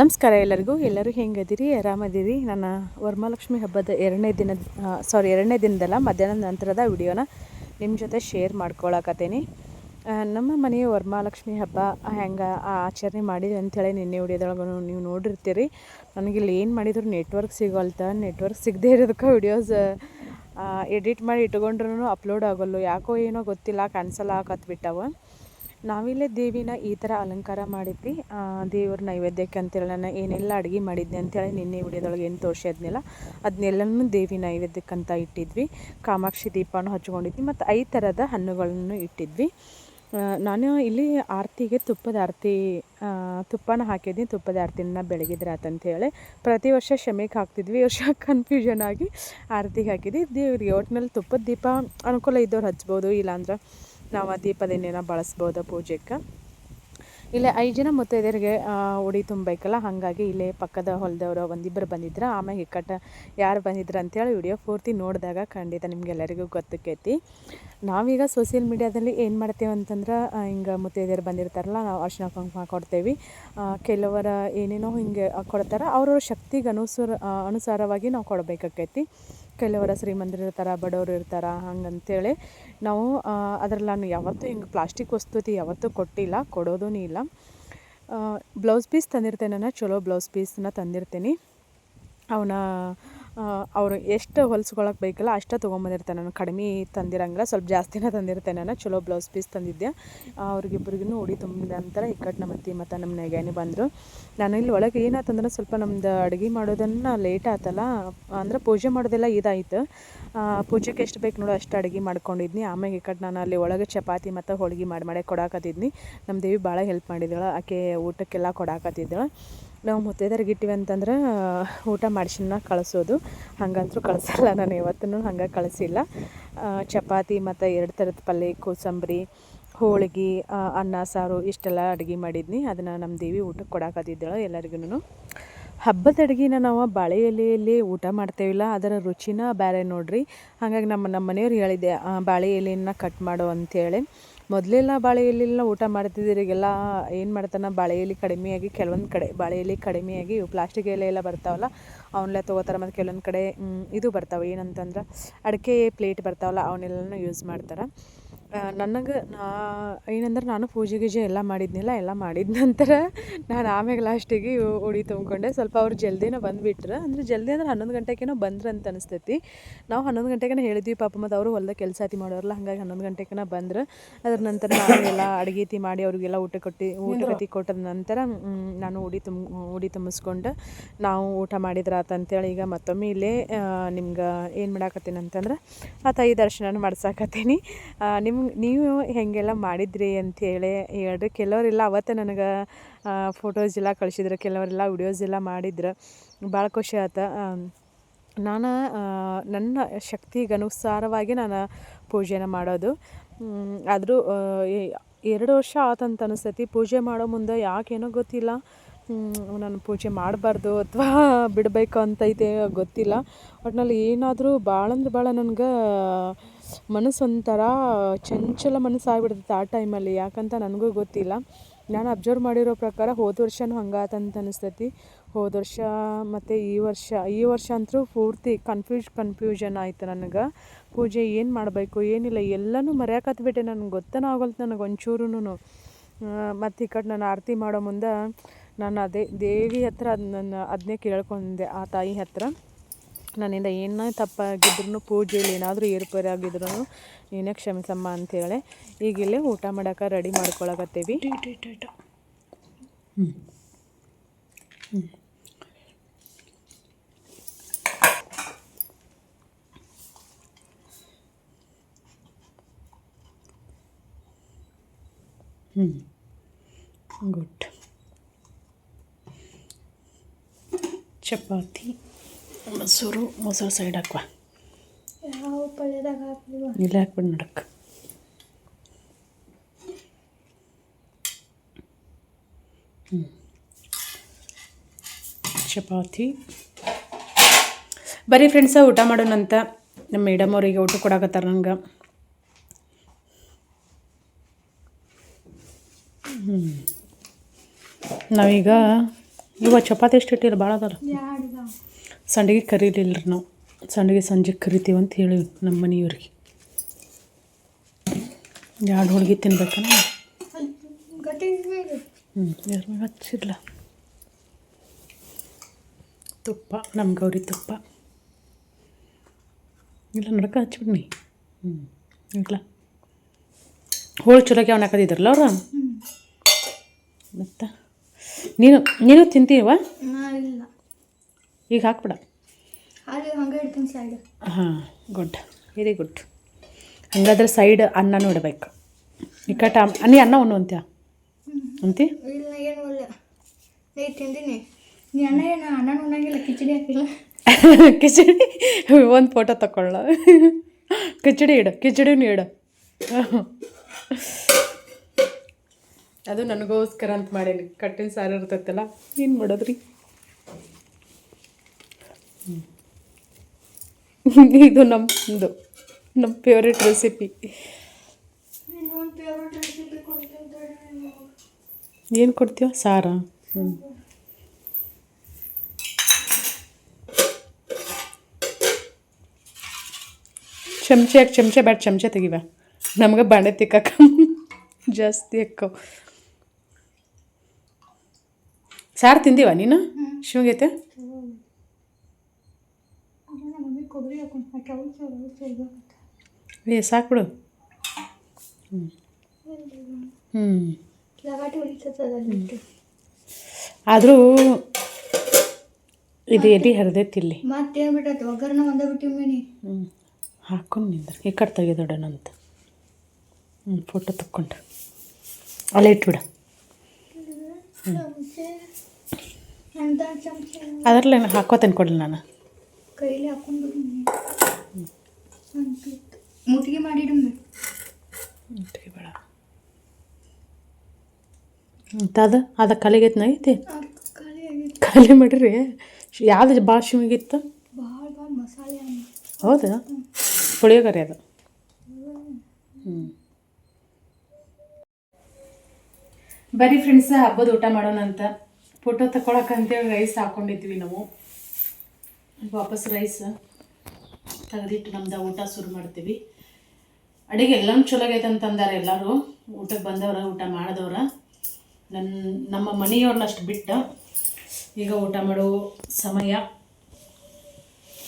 ನಮಸ್ಕಾರ ಎಲ್ಲರಿಗೂ. ಎಲ್ಲರೂ ಹೆಂಗದಿರಿ? ಆರಾಮದಿರಿ? ನನ್ನ ವರಮಹಾಲಕ್ಷ್ಮಿ ಹಬ್ಬದ ಎರಡನೇ ದಿನದ ಸಾರಿ ಎರಡನೇ ದಿನದಲ್ಲ ಮಧ್ಯಾಹ್ನದ ನಂತರದ ವಿಡಿಯೋನ ನಿಮ್ಮ ಜೊತೆ ಶೇರ್ ಮಾಡ್ಕೊಳಕತ್ತೀನಿ. ನಮ್ಮ ಮನೆಯ ವರಮಹಾಲಕ್ಷ್ಮಿ ಹಬ್ಬ ಹೆಂಗೆ ಆಚರಣೆ ಮಾಡಿದ್ವಿ ಅಂಥೇಳಿ ನಿನ್ನೆ ವಿಡಿಯೋದೊಳಗೆ ನೀವು ನೋಡಿರ್ತೀರಿ. ನನಗೆ ಇಲ್ಲಿ ಏನು ಮಾಡಿದ್ರು ನೆಟ್ವರ್ಕ್ ಸಿಗೋಲ್ತ ನೆಟ್ವರ್ಕ್ ಸಿಗದೇ ಇರೋದಕ್ಕೆ ವಿಡಿಯೋಸ್ ಎಡಿಟ್ ಮಾಡಿ ಇಟ್ಕೊಂಡ್ರೂ ಅಪ್ಲೋಡ್ ಆಗೋಲ್ಲ. ಯಾಕೋ ಏನೋ ಗೊತ್ತಿಲ್ಲ ಕ್ಯಾನ್ಸಲ್ ಆಗತ್ಬಿಟ್ಟವ ನಾವಿಲ್ಲೇ ದೇವಿನ ಈ ಥರ ಅಲಂಕಾರ ಮಾಡಿದ್ವಿ. ದೇವ್ರ ನೈವೇದ್ಯಕ್ಕೆ ಅಂತೇಳಿ ನಾನು ಏನೆಲ್ಲ ಅಡುಗೆ ಮಾಡಿದ್ದೆ ಅಂತೇಳಿ ನಿನ್ನೆ ವಿಡಿಯೋದೊಳಗೆ ಏನು ತೋರಿಸಿದ್ನಲ್ಲ ಅದನ್ನೆಲ್ಲನೂ ದೇವಿ ನೈವೇದ್ಯಕ್ಕಂತ ಇಟ್ಟಿದ್ವಿ. ಕಾಮಾಕ್ಷಿ ದೀಪನೂ ಹಚ್ಕೊಂಡಿದ್ವಿ ಮತ್ತು ಐದು ಥರದ ಹಣ್ಣುಗಳನ್ನು ಇಟ್ಟಿದ್ವಿ. ನಾನು ಇಲ್ಲಿ ಆರತಿಗೆ ತುಪ್ಪದ ಆರತಿ ತುಪ್ಪನ ಹಾಕಿದ್ನಿ ತುಪ್ಪದ ಆರತಿನ ಬೆಳಗಿದ್ರೆ ಆತಂತೇಳಿ ಪ್ರತಿ ವರ್ಷ ಶಮೆಗೆ ಹಾಕ್ತಿದ್ವಿ ವರ್ಷ ಕನ್ಫ್ಯೂಷನ್ ಆಗಿ ಆರತಿಗೆ ಹಾಕಿದ್ವಿ. ದೇವ್ರಿಗೆ ಒಟ್ಟಿನಲ್ಲಿ ತುಪ್ಪದ ದೀಪ ಅನುಕೂಲ ಇದ್ದವ್ರು ಹಚ್ಬೋದು, ಇಲ್ಲಾಂದ್ರೆ ನಾವು ಆ ದೀಪದ ಬಳಸ್ಬೋದು ಪೂಜೆಗೆ. ಇಲ್ಲೇ ಐದು ಜನ ಮುತ್ತೈದೆಯರಿಗೆ ಉಡಿ ತುಂಬಬೇಕಲ್ಲ, ಹಾಗಾಗಿ ಇಲ್ಲೇ ಪಕ್ಕದ ಹೊಲದವರು ಒಂದಿಬ್ಬರು ಬಂದಿದ್ರು. ಆಮೇಲೆ ಇಕ್ಕಟ್ಟ ಯಾರು ಬಂದಿದ್ರು ಅಂತೇಳಿ ವಿಡಿಯೋ ಪೂರ್ತಿ ನೋಡಿದಾಗ ಖಂಡಿತ ನಿಮಗೆಲ್ಲರಿಗೂ ಗೊತ್ತಕ್ಕೈತಿ ನಾವೀಗ ಸೋಷಿಯಲ್ ಮೀಡ್ಯಾದಲ್ಲಿ ಏನು ಮಾಡ್ತೇವೆ ಅಂತಂದ್ರೆ ಹಿಂಗೆ ಮುತ್ತೈದೆಯರು ಬಂದಿರ್ತಾರಲ್ಲ, ನಾವು ಅರ್ಶನ ಕುಂಕುಮ ಕೊಡ್ತೇವೆ. ಕೆಲವರ ಏನೇನೋ ಹಿಂಗೆ ಕೊಡ್ತಾರೆ, ಅವ್ರವ್ರ ಶಕ್ತಿಗೆ ಅನುಸಾರ ಅನುಸಾರವಾಗಿ ನಾವು ಕೊಡಬೇಕಾಕೈತಿ. ಕೆಲವರ ಶ್ರೀಮಂದಿರ ಇರ್ತಾರೆ, ಬಡವರು ಇರ್ತಾರೆ, ಹಂಗಂತೇಳಿ ನಾವು ಅದ್ರಲ್ಲಿ ನಾನು ಯಾವತ್ತೂ ಹಿಂಗೆ ಪ್ಲಾಸ್ಟಿಕ್ ವಸ್ತುತಿ ಯಾವತ್ತೂ ಕೊಟ್ಟಿಲ್ಲ ಕೊಡೋದೂ ಇಲ್ಲ. ಬ್ಲೌಸ್ ಪೀಸ್ ತಂದಿರ್ತೇನೆ ನಾನು, ಚಲೋ ಬ್ಲೌಸ್ ಪೀಸನ್ನ ತಂದಿರ್ತೀನಿ. ಅವನ ಅವರು ಎಷ್ಟು ಹೊಲ್ಸ್ಕೊಳಕ್ಕೆ ಬೇಕಲ್ಲ ಅಷ್ಟೇ ತೊಗೊಂಬಂದಿರ್ತೇನೆ ನಾನು. ಕಡಿಮೆ ತಂದಿರಂಗಿಲ್ಲ, ಸ್ವಲ್ಪ ಜಾಸ್ತಿನೇ ತಂದಿರ್ತೇನೆ ನಾನು. ಚಲೋ ಬ್ಲೌಸ್ ಪೀಸ್ ತಂದಿದ್ದೆ. ಅವ್ರಿಗಿಬ್ರಿಗೂ ಉಡಿ ತುಂಬಿದ ನಂತರ ಇಕ್ಕಟ್ಟು ನಮ್ಮ ಅತ್ತಿ ಮತ್ತು ನಮ್ಮ ನೆಗೆನೇ ಬಂದರು. ನಾನು ಇಲ್ಲಿ ಒಳಗೆ ಏನಾಯ್ತಂದ್ರೆ ಸ್ವಲ್ಪ ನಮ್ದು ಅಡುಗೆ ಮಾಡೋದನ್ನು ಲೇಟ್ ಆಯ್ತಲ್ಲ ಅಂದ್ರೆ ಪೂಜೆ ಮಾಡೋದೆಲ್ಲ ಇದಾಯಿತು. ಪೂಜೆಗೆ ಎಷ್ಟು ಬೇಕು ನೋಡೋ ಅಷ್ಟು ಅಡುಗೆ ಮಾಡ್ಕೊಂಡಿದ್ನಿ. ಆಮೇಲೆ ಇಕ್ಕಟ್ಟು ನಾನು ಅಲ್ಲಿ ಒಳಗೆ ಚಪಾತಿ ಮತ್ತು ಹೋಳಿಗೆ ಮಾಡಿ ಮಾಡಿ ಕೊಡಾಕತ್ತಿದ್ನಿ. ನಮ್ಮ ದೇವಿ ಭಾಳ ಹೆಲ್ಪ್ ಮಾಡಿದಳು, ಆಕೆ ಊಟಕ್ಕೆಲ್ಲ ಕೊಡಾಕತ್ತಿದ್ದಳು. ನಾವು ಮುತ್ತೈದರಿಗೆ ಇಟ್ಟಿವಿ ಅಂತಂದ್ರೆ, ಊಟ ಮಾಡಿಸಿನ ಕಳಿಸೋದು. ಹಂಗಂತೂ ಕಳಿಸಲ್ಲ ನಾನು ಯಾವತ್ತೂ ಹಂಗೆ ಕಳಿಸಿಲ್ಲ. ಚಪಾತಿ ಮತ್ತು ಎರಡು ಥರದ ಪಲ್ಯ ಕೋಸಂಬರಿ, ಹೋಳಿಗೆ ಅನ್ನ, ಸಾರು ಇಷ್ಟೆಲ್ಲ ಅಡುಗೆ ಮಾಡಿದ್ನಿ. ಅದನ್ನು ನಮ್ಮ ದೇವಿ ಊಟಕ್ಕೆ ಕೊಡಾಕತ್ತಿದ್ದಳು ಎಲ್ಲರಿಗೂ ಹಬ್ಬದ ಅಡುಗೆನ ನಾವು ಬಾಳೆ ಎಲೆಯಲ್ಲಿ ಊಟ ಮಾಡ್ತೇವಿಲ್ಲ. ಅದರ ರುಚಿನ ಬೇರೆ ನೋಡ್ರಿ. ಹಾಗಾಗಿ ನಮ್ಮ ನಮ್ಮ ಮನೆಯವ್ರು ಹೇಳಿದ್ದೆ ಬಾಳೆ ಎಲೆಯನ್ನು ಕಟ್ ಮಾಡು ಅಂಥೇಳಿ ಮೊದಲೆಲ್ಲ ಬಾಳೆ ಎಲೆಲ್ಲ ಊಟ ಮಾಡ್ತಿದ್ದೀರಿ, ಈಗೆಲ್ಲ ಏನು ಮಾಡ್ತಾನೆ ಬಾಳೆ ಎಲೆ ಕಡಿಮೆಯಾಗಿ ಕೆಲವೊಂದು ಕಡೆ ಬಾಳೆ ಎಲೆ ಕಡಿಮೆಯಾಗಿ ಇವು ಪ್ಲಾಸ್ಟಿಕ್ ಎಲೆ ಎಲ್ಲ ಬರ್ತಾವಲ್ಲ ಅವನ್ನೆಲ್ಲ ತೊಗೋತಾರೆ, ಮತ್ತು ಕೆಲವೊಂದು ಕಡೆ ಇದು ಬರ್ತಾವೆ. ಏನಂತಂದ್ರೆ, ಅಡಿಕೆ ಪ್ಲೇಟ್ ಬರ್ತಾವಲ್ಲ ಅವನ್ನೆಲ್ಲನೂ ಯೂಸ್ ಮಾಡ್ತಾರೆ. ನನಗೆ ನಾ ಏನಂದ್ರೆ ನಾನು ಪೂಜೆ ಗೀಜೆ ಎಲ್ಲ ಮಾಡಿದ್ನಲ್ಲ ಎಲ್ಲ ಮಾಡಿದ ನಂತರ ನಾನು ಆಮೇಲೆ ಲಾಸ್ಟಿಗೆ ಉಡಿ ತುಂಬಿಕೊಂಡೆ ಸ್ವಲ್ಪ ಅವ್ರು ಜಲ್ದಿನ ಬಂದುಬಿಟ್ರು. ಅಂದ್ರೆ ಜಲ್ದಿ ಅಂದ್ರೆ ಹನ್ನೊಂದು ಗಂಟೆಗೇನೋ ಬಂದ್ರೆ ಅಂತ ಅನಿಸ್ತೈತಿ. ನಾವು ಹನ್ನೊಂದು ಗಂಟೆಗೆ ಹೇಳಿದ್ವಿ ಪಾಪ ಮತ್ತು ಅವರು ಹೊಲ್ದಾಗ ಕೆಲಸ ಆತಿ ಮಾಡೋರಲ್ಲ ಹಾಗಾಗಿ ಹನ್ನೊಂದು ಗಂಟೆಗೇನ ಬಂದ್ರೆ. ಅದ್ರ ನಂತರ ನಾನು ಎಲ್ಲ ಅಡುಗೆ ತಿ ಮಾಡಿ ಅವ್ರಿಗೆಲ್ಲ ಊಟ ಕೊಟ್ಟು ಊಟ ಗತಿ ಕೊಟ್ಟದ ನಂತರ ನಾನು ಉಡಿ ತುಂಬ ಉಡಿ ತುಂಬಿಸ್ಕೊಂಡು ನಾವು ಊಟ ಮಾಡಿದ್ರ ಆತಂತೇಳಿ ಈಗ ಮತ್ತೊಮ್ಮೆ ಇಲ್ಲೇ ನಿಮ್ಗೆ ಏನು ಮಾಡಾಕತ್ತೀನಿ ಅಂತಂದ್ರೆ ಆ ತಾಯಿ ದರ್ಶನ ಮಾಡ್ಸಾಕತ್ತೀನಿ ನಿಮ್ಮ ನೀವು ಹೇಗೆಲ್ಲ ಮಾಡಿದ್ರಿ ಅಂಥೇಳಿ ಹೇಳ್ರಿ. ಕೆಲವರೆಲ್ಲ ಅವತ್ತು ನನಗೆ ಫೋಟೋಸ್ ಎಲ್ಲ ಕಳಿಸಿದ್ರು, ಕೆಲವರೆಲ್ಲ ವಿಡಿಯೋಸ್ ಎಲ್ಲ ಮಾಡಿದ್ರು. ಭಾಳ ಖುಷಿ ಆಯ್ತು ನಾನು ನನ್ನ ಶಕ್ತಿಗನುಸಾರವಾಗಿ ನಾನು ಪೂಜೆನ ಮಾಡೋದು. ಆದರೂ ಎರಡು ವರ್ಷ ಆತಂತ ಅನಿಸ್ತೈತಿ ಪೂಜೆ ಮಾಡೋ ಮುಂದೆ ಯಾಕೇನೋ ಗೊತ್ತಿಲ್ಲ. ನಾನು ಪೂಜೆ ಮಾಡಬಾರ್ದು ಅಥವಾ ಬಿಡಬೇಕು ಅಂತೈತೆ ಗೊತ್ತಿಲ್ಲ. ಒಟ್ನಲ್ಲಿ ಏನಾದರೂ ಭಾಳ ಅಂದ್ರೆ ಭಾಳ ನನಗೆ ಮನಸ್ಸು ಒಂಥರ ಚಂಚಲ ಮನಸ್ಸು ಆಗ್ಬಿಡ್ತೈತೆ ಆ ಟೈಮಲ್ಲಿ ಯಾಕಂತ ನನಗೂ ಗೊತ್ತಿಲ್ಲ. ನಾನು ಅಬ್ಸರ್ವ್ ಮಾಡಿರೋ ಪ್ರಕಾರ ಹೋದ ವರ್ಷನೂ ಹಂಗಾತಂತ ಅನಿಸ್ತೈತಿ. ಹೋದ ವರ್ಷ ಮತ್ತು ಈ ವರ್ಷ ಈ ವರ್ಷ ಅಂತೂ ಪೂರ್ತಿ ಕನ್ಫ್ಯೂಷ್ ಕನ್ಫ್ಯೂಷನ್ ಆಯ್ತು ನನಗೆ. ಪೂಜೆ ಏನು ಮಾಡಬೇಕು, ಏನಿಲ್ಲ, ಎಲ್ಲನೂ ಮರೆಯಾಕತ್ಬಿಟ್ಟೆ ನನಗೆ ಗೊತ್ತನ ಆಗೋಲ್ತು ನನಗೆ ಒಂಚೂರು ಮತ್ತು ಈ ಕಡೆ ನಾನು ಆರತಿ ಮಾಡೋ ಮುಂದೆ ನಾನು ಅದೇ ದೇವಿ ಹತ್ರ ಅದು ನನ್ನ ಅದನ್ನೇ ಕೇಳ್ಕೊಂಡೆ ಆ ತಾಯಿ ಹತ್ರ. ನನ್ನಿಂದ ಏನೇ ತಪ್ಪಾಗಿದ್ರು ಪೂಜೆಯಲ್ಲಿ ಏನಾದರೂ ಏರುಪೇರು ಆಗಿದ್ರು ನೀನೇ ಕ್ಷಮಿಸಮ್ಮ ಅಂತೇಳಿ ಈಗ ಇಲ್ಲೇ ಊಟ ಮಾಡೋಕೆ ರೆಡಿ ಮಾಡ್ಕೊಳಕತ್ತೀವಿ. ಗುಡ್. ಚಪಾತಿ. ಮೊಸರು ಮೊಸರು ಸೈಡ್ ಹಾಕುವ. ಯಾವ ಹಾಕ್ಲಿವ ಇಲ್ಲ ಹಾಕ್ಬಿಡು ನಡಕ್ಕೆ. ಚಪಾತಿ. ಬರೀ ಫ್ರೆಂಡ್ಸ ಊಟ ಮಾಡೋಣಂತ ನಮ್ಮ ಮೇಡಮ್ ಅವರಿಗೆ ಊಟ ಕೊಡಾಕತ್ತಾರ ನಂಗೆ. ನಾವೀಗ ಇವಾಗ ಚಪಾತಿ ಎಷ್ಟು ಇಟ್ಟಿಲ್ಲ ಭಾಳ ಇದಾವ ಸಂಡಿಗೆ ಕರೀಲಿಲ್ಲ ರೀ ನಾವು. ಸಂಡಿಗೆ ಸಂಜೆ ಕರಿತೀವಿ ಅಂತ ಹೇಳಿ ನಮ್ಮ ಮನೆಯವ್ರಿಗೆ. ಎರಡು ಹೋಳಿಗೆ ತಿನ್ಬೇಕನ್ನ ಗಟ್ಟಿ ಹ್ಞೂ ಯಾರು ಹಚ್ಚಿರಲ ತುಪ್ಪ ನಮ್ಮ ಗೌರಿ ತುಪ್ಪ. ಇಲ್ಲ ನಡ್ಕ ಹಚ್ಬಿಡ್ನಿ. ಹ್ಞೂ ಇಲ್ಲ ಹೋಳು ಚಲೋಕ್ಕೆ ಅವ್ನು ಹಾಕೋದಿದ್ರಲ್ಲ ಅವ್ರು? ಮತ್ತೆ? ನೀನು ನೀನು ತಿಂತೀವ ಇಲ್ಲ. ಈಗ ಹಾಕ್ಬಿಡ. ಹಾಂ ಗುಡ್ ವೆರಿ ಗುಡ್ ಹಂಗಾದ್ರೆ ಸೈಡ್ ಅನ್ನನೂ ಇಡಬೇಕು. ನಿಕಟ ನೀ ಅನ್ನ ಉಣ್ಣು ಅಂತ್ಯ? ಅಂತಿ? ಕಿಚಡಿ ಒಂದು ಫೋಟೋ ತಗೊಳ್ಳ ಕಿಚಡಿ ಇಡು ಕಿಚಡಿನೂ ಇಡು. ಅದು ನನಗೋಸ್ಕರ ಅಂತ ಮಾಡೀನಿ. ಕಟ್ಟಿನ ಸಾರು ಇರ್ತೈತಲ್ಲ ಏನು ಮಾಡೋದ್ರಿ? ಇದು ನಮ್ಮದು ನಮ್ಮ ಫೇವ್ರೆಟ್ ರೆಸಿಪಿ ಏನು ಕೊಡ್ತೀವ ಸಾರ? ಹ್ಞೂ ಚಮಚೆ ಯಾಕೆ ಚಮಚೆ ಬ್ಯಾಡ ಚಮಚೆ ತೆಗಿವ ನಮ್ಗೆ ಬಾಣೆ ತಿಕ್ಕಕ್ಕ ಜಾಸ್ತಿ ಅಕ್ಕವು. ಸಾರು ತಿಂದೀವ ನೀನು? ಶಿವಗೈತೆ ನಮ್ಮ ಮಮ್ಮಿ ಕೊಬ್ಬರಿ ಹಾಕೊಂಡು ಹಾಕಿ ಚಲೋ ಏ ಸಾಕ್ಬಿಡು ಹ್ಞೂ ಹ್ಞೂ ಆದರೂ ಇದು ಎಲ್ಲಿ ಹರಿದೈತಿ ಇಲ್ಲಿ. ಮತ್ತೇನು ಬಿಟ್ಟೈತೆ ಒಗ್ಗರಣ ಒಂದೇ ಬಿಟ್ಟಿವಿ ಮೀನಿ ಹ್ಞೂ ಹಾಕೊಂಡು ನಿಂದ್ರೆ ಈ ಕಡೆ ಅಂತ. ಹ್ಞೂ ಫೋಟೋ ತಕ್ಕೊಂಡು. ಅಲ್ಲೇ ಇಟ್ಬಿಡ. ಚಮಚೆ ಅಂತ ಚಮಚೆ ಅದರಲ್ಲೇ ಹಾಕೋತೇನೆ ಕೊಡಲಿ ನಾನು. ಕೈಲಿ ಹಾಕೊಂಡು ಮುಟ್ಟಿಗೆ ಮಾಡಿಡಮ್ಮೆ ಬೇಡ. ಅದು? ಅದ ಕಲಿಗೈತೆ ನೈತಿ ಖಾಲಿ ಮಾಡ್ರಿ? ಯಾವ್ದು ಭಾಳ ಶಿವಗಿತ್ತು ಭಾಳ ಭಾಳ ಮಸಾಲೆ ಅನ್ನ ಹೌದಾ? ಪುಳಿಯೋಗರೆ ಅದು? ಹ್ಞೂ ಬರೀ ಫ್ರೆಂಡ್ಸ್ ಹಬ್ಬದ ಊಟ ಮಾಡೋಣ ಅಂತ ಫೋಟೋ ತಗೊಳಕಂತೇಳಿ ರೈಸ್ ಹಾಕೊಂಡಿದ್ವಿ ನಾವು. ವಾಪಸ್ ರೈಸ್ ತೆಗೆದಿಟ್ಟು ನಮ್ದು ಊಟ ಶುರು ಮಾಡ್ತೀವಿ. ಅಡುಗೆ ಎಲ್ಲ ಚಲೋ ಆಗೈತೆ ಅಂತಂದಾರೆ ಎಲ್ಲರೂ. ಊಟಕ್ಕೆ ಬಂದವರ ಊಟ ಮಾಡಿದವ್ರ. ನನ್ನ ನಮ್ಮ ಮನೆಯವ್ರನ್ನ ಅಷ್ಟು ಬಿಟ್ಟು ಈಗ ಊಟ ಮಾಡೋ ಸಮಯ.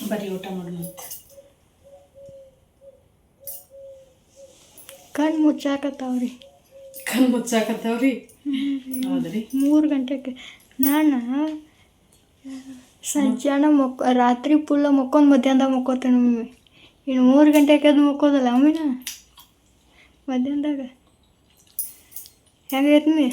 ಬರೀ ಊಟ ಮಾಡೋಣ ಕಣ್ಣು ಮುಚ್ಚಾಕತ್ತಾವ್ರಿ. ಕಣ್ಣು ಮುಚ್ಚಾಕತ್ತವ್ರಿ? ಹೌದ್ರಿ. ಮೂರು ಗಂಟೆಗೆ. ನಾನು? ಸಂಜಾನ ಮಕ್ಕ ರಾತ್ರಿ ಪುಲ್ಲ ಮಕ್ಕೊಂಡು ಮಧ್ಯಾಹ್ನದಾಗ ಮಕ್ಕೋತೇನೆ ಮಮ್ಮಿ ಇನ್ನು ಮೂರು ಗಂಟೆಗೆ ಎದ್ದು ಮಕ್ಕೋದಲ್ಲ ಅಮ್ಮಿನ ಮಧ್ಯಾಹ್ನದಾಗ? ಹೆಂಗೈತಿ ಮೀ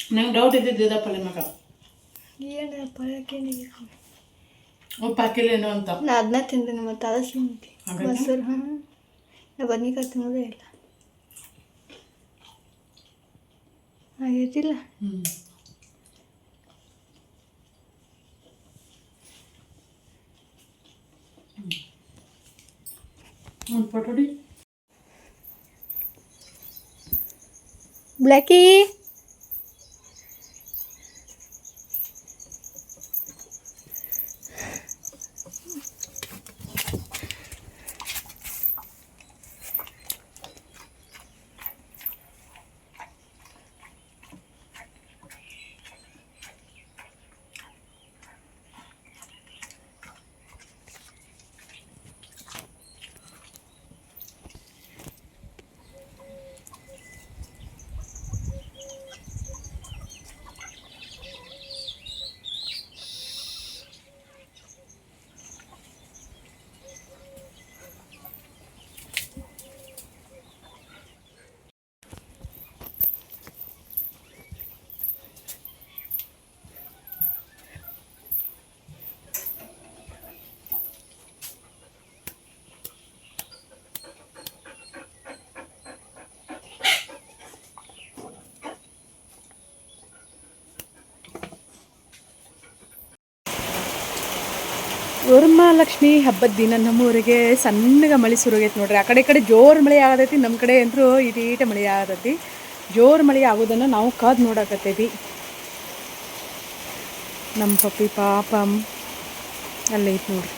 ನಂಗೆ ಡೌಟ್ ಇದ್ದಿದ್ದು ಇದಪ್ಪಲ್ಲಿ ಮಗ ಏನು ಪಳಕೇನಿಲ್ಲ ಉಪ್ಪು ಹಾಕಿಲ್ಲೇನು ಅಂತ. ನಾ ಅದನ್ನ ತಿಂದೇನೆ ಮತ್ತು ಹಾಗೈತಾ? ಮೊಸರು ಹಾಂ ನಾ ಬದ್ನಿಕಾಯಿ ತಿನ್ನೋದೇ ಇಲ್ಲ. ಆಗೈತಿಲ್ಲ ಹ್ಞೂ ಒಂದು ಪಟೋಡಿ ಬ್ಲ್ಯಾಕಿ ವರಮಹಾಲಕ್ಷ್ಮಿ ಹಬ್ಬದ ದಿನ ನಮ್ಮೂರಿಗೆ ಸಣ್ಣಗೆ ಮಳೆ ಶುರುವಾಗೈತೆ ನೋಡ್ರಿ. ಆ ಕಡೆ ಕಡೆ ಜೋರು ಮಳೆ ಆಗತೈತಿ ನಮ್ಮ ಕಡೆ ಅಂತೂ ಇಟೀಟ ಮಳೆ ಆಗತೈತಿ. ಜೋರು ಮಳೆ ಆಗೋದನ್ನು ನಾವು ಕಾದು ನೋಡಕತ್ತೈತಿ ನಮ್ಮ ಪಪ್ಪಿ ಪಾಪ ಅಲ್ಲೈತಿ ನೋಡ್ರಿ.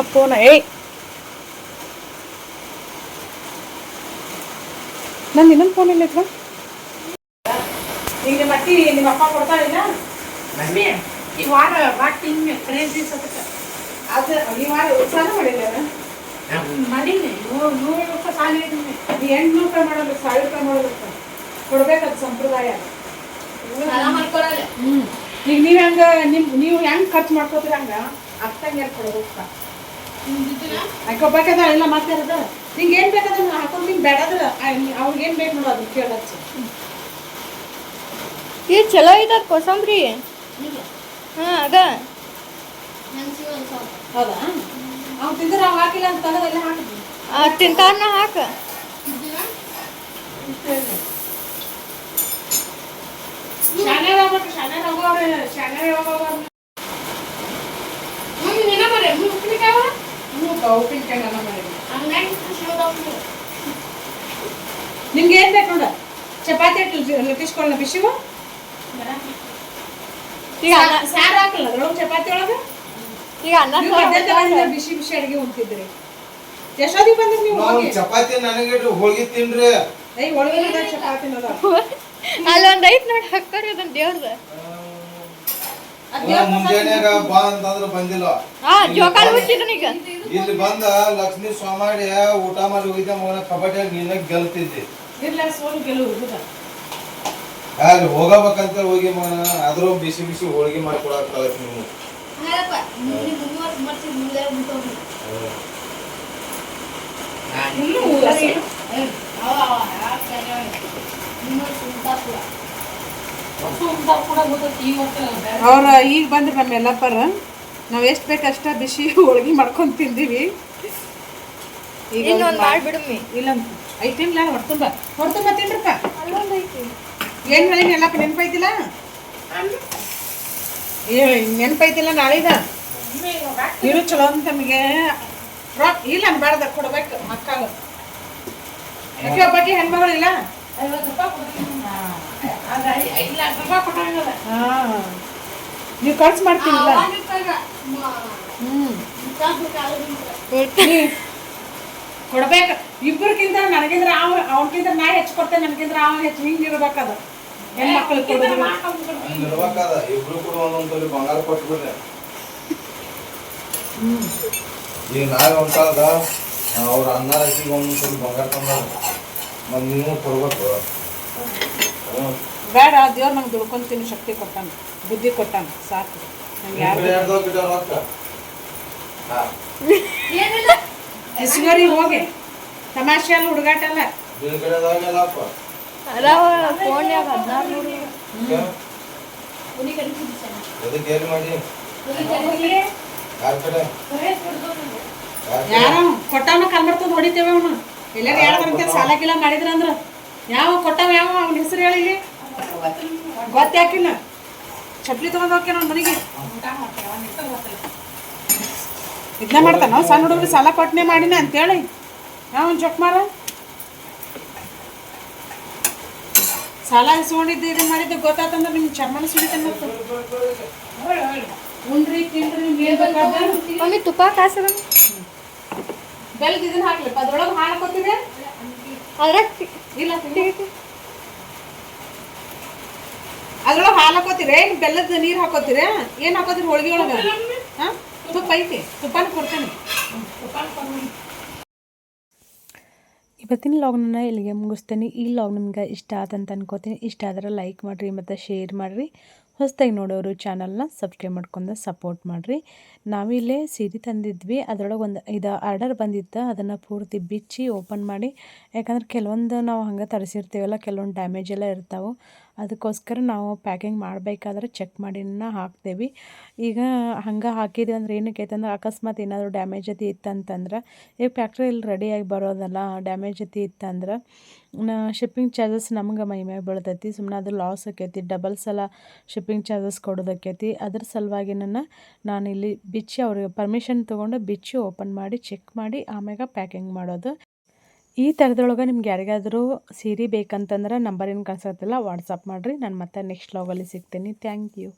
ಅಪ್ಪೋನ ಏಯ್! ನಾನು ಇನ್ನೊಂದು ಫೋನ್ ಇಲ್ಲ ಇಟ್ಕೊಂಡು ಈಗ ನಿಮ್ಮ ಅತ್ತಿ ನಿಮ್ಮ ಅಪ್ಪ ಕೊಡ್ತಾಳಿಲ್ಲ ಮಮ್ಮಿ ಈ ವಾರ ಬಾಟಿಂಗ್ ಫ್ರೆಂಡ್ಸ್ ದಿವಸ ಅದು ಈ ವಾರ ಉತ್ಸಾಹ ಮಾಡಿಲ್ಲ ಮಾಡೀನಿ ನೂರು ನೂರು ರೂಪಾಯಿ ಸಾಲ ಇದ್ದೀನಿ. ಅದು ಎಂಟು ರೂಪಾಯಿ ಮಾಡೋದು ಸಾವಿರ ರೂಪಾಯಿ ಮಾಡೋದು ಕೊಡ್ಬೇಕದು ಸಂಪ್ರದಾಯ. ಈಗ ನೀವು ಹೆಂಗ ನಿಮ್ ನೀವು ಹೆಂಗ್ ಖರ್ಚು ಮಾಡ್ಕೋತೀರ ಹಂಗೆ? ಅರ್ಥಂಗೆ ಕೊಡ್ಬೇಕು ಹಾಕೋಬೇಕದ ಎಲ್ಲ ಮಾತಾಡೋದು ನಿಂಗೆ ಏನು ಬೇಕಾದ್ರೆ ಹಾಕೊಂಡು ನಿಂಗೆ ಬೇಡದ್ರ ಅವ್ರಿಗೆ ಏನು ಬೇಕು ನೋಡೋದು ಅದನ್ನ ಇದು ಚಲೋ ಐತದ ಕೋಸಂಬರಿ. ಹಾಂ ಅದ. ತಿಂತಾರ್ನ ಹಾಕ. ನಿಮ್ಗೆ ಏನ್ ಬೇಕು ನೋಡ. ಚಪಾತಿ ಲಟ್ಟಿಸ್ಕೊಳ್ಳ ಬಿಸಿವು ಈಗ ಅನ್ನ ಸಾರು ಹಾಕಲ್ಲ ಅದ್ರೊಳಗೆ ಚಪಾತಿ ಒಳಗೆ? ಈಗ ಅನ್ನ ನೀವು ಮಧ್ಯಾಹ್ನ ಬಂದ್ರೆ ಬಿಸಿ ಬಿಸಿ ಅಡಿಗೆ ಉಂತಿದ್ರಿ ಎಷ್ಟೊತ್ತಿಗೆ ಬಂದ್ರಿ ನೀವು ಹೋಗಿ. ಚಪಾತಿ ನನಗೆ ಹೋಗಿ ತಿನ್ರಿ. ಐ ಒಳಗೆ ಚಪಾತಿ ಅದ ಅಲ್ಲೊಂದು ಐತ್ ನೋಡಿ ಹಕ್ಕರಿ ಅದನ್ನ ದೇವ್ರದ. ನಾವು ಮುಂಜಾನ್ಯಾಗ ಬಾ ಅಂತಂದ್ರ ಬಂದಿಲ್ಲ. ಜೋಕಾಲ್ ಈಗ. ಇಲ್ಲಿ ಬಂದ ಲಕ್ಷ್ಮೀ ಸ್ವಾಮಿ ಊಟ ಮಾಡಿ ಹೋಗಿದ್ದೆ ಮಗನ ಕಬಡ್ಡಿಯಾಗ ಗೆಲ್ತಿದ್ದಿ. ಇಲ್ಲ ಸೋಲು ಗೆಲುವು ಅಲ್ಲಿ ಹೋಗಬೇಕಂತ ಹೋಗಿ ಮಗನ ಆದ್ರೂ ಬಿಸಿ ಬಿಸಿ ಹೋಳಿಗೆ ಮಾಡ್ಕೊಡಕ್ ನೀವು. ಅವ್ರ ಈಗ ಬಂದ್ರೆ ನಮ್ಮ ಎಲ್ಲಪ್ಪರ ನಾವು ಎಷ್ಟು ಬೇಕಷ್ಟ ಬಿಸಿ ಹೋಳಿಗೆ ಮಾಡ್ಕೊಂಡು ತಿಂದೀವಿ. ಈಗ ಇನ್ನೊಂದ್ ಮಾಡ್ಬಿಡಮ್ಮಿ ಇಲ್ಲ ಐತಿಲ್ಲ ಹೊರ್ತುಂಬ ಹೊರ್ತುಂಬ ತಿನ್ರಪ್ಪ ಅಲ್ಲೊಂದು ಐತಿ. ಏನ್ ಹೇಳಿ ಎಲ್ಲಪ್ಪ ನೆನಪೈತಿಲ್ಲ ನೆನಪೈತಿಲ್ಲ ನಾಳೆದ ಇರು ಚಲೋ ಅಂತ ನಮಗೆ. ರೊಕ್ಕ ಇಲ್ಲ ಅನ್ಬಾರ್ದ ಕೊಡ್ಬೇಕು, ಮಕ್ಕಳು. ಯಾಕೆ ಒಬ್ಬಾಕಿ ಹೆಣ್ಮಗಳಿಲ್ಲ ಐವತ್ತು ರೂಪಾಯಿ ಕೊಡ್ತೀನಿ ಆದ್ರೆ ಐದು ಲಕ್ಷ ರೂಪಾಯಿ ಕೊಟ್ಟಾಗಲ್ಲ ಹಾ. ನೀವು ಖರ್ಚು ನೀ ಕೊಡ್ಬೇಕು. ಇಬ್ಬರಿಗಿಂತ ನನಗಿಂದ್ರ ಅವ್ರು ಅವನಕಿಂತ ನಾ ಹೆಚ್ಚು ಕೊಡ್ತೇನೆ, ನನಗಿಂದ್ರ ಅವ್ನು ಹೆಚ್ಚು ಹಿಂಗೆ ಇರ್ಬೇಕದು. ಹೆಣ್ಮಕ್ಳು ಇಬ್ರು ಕೂಡ ಒಂದೊಂದ್ ತೊಲಿ ಬಂಗಾರ ಕೊಟ್ಬಿಡ್ರಿ ಈಗ ನಾವೇ ಒಂದ್ಸಲದ ಅವ್ರ ಅನ್ನ ಹಾಕಿಗೆ ಒಂದೊಂದ್ ತೊಲಿ ಬಂಗಾರ ತಂದಾರ. ಮತ್ತೆ ನೀವು ಕೊಡ್ಬೇಕು. ಬೇಡ ದೇವ್ರು ನಂಗೆ ದುಡ್ಕೊಂತೀನಿ ಶಕ್ತಿ ಕೊಟ್ಟಾನ ಬುದ್ಧಿ ಕೊಟ್ಟಾನ ಸಾಕು. ನಂಗೆ ಯಾರು ಹೋಗಿ. ತಮಾಷೆ ಅಲ್ಲ ಹುಡುಗಾಟ ಅಲ್ಲ. ಕೊಟ್ಟಾನ ಕಲ್ಮರ್ತಂದು ಹೊಡಿತೇವೆ ಅವನು. ಎಲ್ಲಾರು ಯಾರಂತ ಸಾಲ ಗಿಲ ಮಾಡಿದ್ರ ಅಂದ್ರ. ಯಾವ ಕೊಟ್ಟವ ಯಾವ? ಅವನ ಹೆಸರು ಹೇಳಿ ಗೊತ್ತಾಕಿಲ್ಲ. ಚಪ್ಲಿ ತಗೊಂಡ್ ಹೋಗ್ಯ ನನ್ನ ಮನೆಗೆ. ಇದನ್ನ ಮಾಡ್ತಾನ? ಸಣ್ಣ ಹುಡುಗರು ಸಾಲ ಕೊಟ್ಟನೆ ಮಾಡಿನ ಅಂತೇಳಿ. ಯಾವ ಚೊಕ್ ಮಾರ ಸಾಲ ಇಸ್ಕೊಂಡಿದ್ದು ಇದನ್ನ ಮಾಡಿದ್ದು ಗೊತ್ತಾತಂದ್ರೆ ನಿಮ್ಮ ಚರ್ಮನ ಸುಳಿತ ಮತ್ತು. ಉಂಡ್ರಿ ತಿಂಡ್ರಿ ಮಮ್ಮಿ ತುಪ್ಪ ಕಾಸದ ಬೆಲ್ಲದ ಇದನ್ನ ಹಾಕ್ಲಿಪ್ಪ ಅದ್ರೊಳಗೆ ಹಾಲು ಅದ್ರಾಗ ಇಲ್ಲ ಅದ್ರೊಳಗೆ ಹಾಲು ಹಾಕೋತೀರಿ ಏನು ಬೆಲ್ಲದ ನೀರು ಹಾಕೋತೀರಿ ಏನು ಹಾಕೋತೀರಿ ಹೋಳಿಗೆ ಒಳಗೆ? ಹಾಂ? ತುಪ್ಪ ಐತಿ. ತುಪ್ಪನ ಕೊಡ್ತೇನೆ. ಇವತ್ತಿನ ಲಾಗ್ನ ಇಲ್ಲಿಗೆ ಮುಗಿಸ್ತೇನೆ. ಈ ಲಾಗ್ ನಿಮ್ಗೆ ಇಷ್ಟ ಆದಂತ ಅನ್ಕೋತೀನಿ. ಇಷ್ಟ ಆದ್ರೆ ಲೈಕ್ ಮಾಡಿರಿ, ಮತ್ತು ಶೇರ್ ಮಾಡಿರಿ. ಹೊಸದಾಗಿ ನೋಡೋರು ಚಾನಲ್ನ ಸಬ್ಸ್ಕ್ರೈಬ್ ಮಾಡ್ಕೊಂಡು ಸಪೋರ್ಟ್ ಮಾಡಿರಿ. ನಾವಿಲ್ಲೇ ಸೀರೆ ತಂದಿದ್ವಿ. ಅದರೊಳಗೆ ಒಂದು ಇದು ಆರ್ಡರ್ ಬಂದಿತ್ತು. ಅದನ್ನು ಪೂರ್ತಿ ಬಿಚ್ಚಿ ಓಪನ್ ಮಾಡಿ. ಯಾಕಂದ್ರೆ ಕೆಲವೊಂದು ನಾವು ಹಂಗೆ ತರಿಸಿರ್ತೀವಲ್ಲ, ಕೆಲವೊಂದು ಡ್ಯಾಮೇಜ್ ಎಲ್ಲ ಇರ್ತಾವೆ. ಅದಕ್ಕೋಸ್ಕರ ನಾವು ಪ್ಯಾಕಿಂಗ್ ಮಾಡಬೇಕಾದ್ರೆ ಚೆಕ್ ಮಾಡಿನ ಹಾಕ್ತೇವೆ. ಈಗ ಹಂಗೆ ಹಾಕಿದ್ವಿ ಅಂದ್ರೆ ಏನಕ್ಕೆ ಐತಂದ್ರೆ ಅಕಸ್ಮಾತ್ ಏನಾದರೂ ಡ್ಯಾಮೇಜ್ ಅದು ಇತ್ತಂತಂದ್ರೆ, ಈಗ ಫ್ಯಾಕ್ಟ್ರಿ ಇಲ್ಲಿ ರೆಡಿಯಾಗಿ ಬರೋದಲ್ಲ ಡ್ಯಾಮೇಜ್ ಅತಿ ಇತ್ತಂದ್ರೆ ಶಿಪ್ಪಿಂಗ್ ಚಾರ್ಜಸ್ ನಮ್ಗೆ ಮೈ ಮ್ಯಾಗ ಬೀಳ್ತೈತಿ. ಸುಮ್ಮನೆ ಅದು ಲಾಸ್ ಆಕೈತಿ ಡಬಲ್ ಸಲ ಶಿಪ್ಪಿಂಗ್ ಚಾರ್ಜಸ್ ಕೊಡೋದಕ್ಕೈತಿ ಅದ್ರ ಸಲುವಾಗಿ ನನ್ನ ನಾನಿಲ್ಲಿ ಬಿಚ್ಚಿ ಅವ್ರಿಗೆ ಪರ್ಮಿಷನ್ ತೊಗೊಂಡು ಬಿಚ್ಚಿ ಓಪನ್ ಮಾಡಿ ಚೆಕ್ ಮಾಡಿ, ಆಮ್ಯಾಗ ಪ್ಯಾಕಿಂಗ್ ಮಾಡೋದು. ಈ ಥರದೊಳಗೆ ನಿಮ್ಗೆ ಯಾರಿಗಾದರೂ ಸೀರೆ ಬೇಕಂತಂದ್ರೆ ನಂಬರ್ ಏನು ಕಳ್ಸತ್ತಲ್ಲ ವಾಟ್ಸಪ್ ಮಾಡಿರಿ. ನಾನು ಮತ್ತೆ ನೆಕ್ಸ್ಟ್ ಲಾಗಲ್ಲಿ ಸಿಗ್ತೀನಿ. Thank you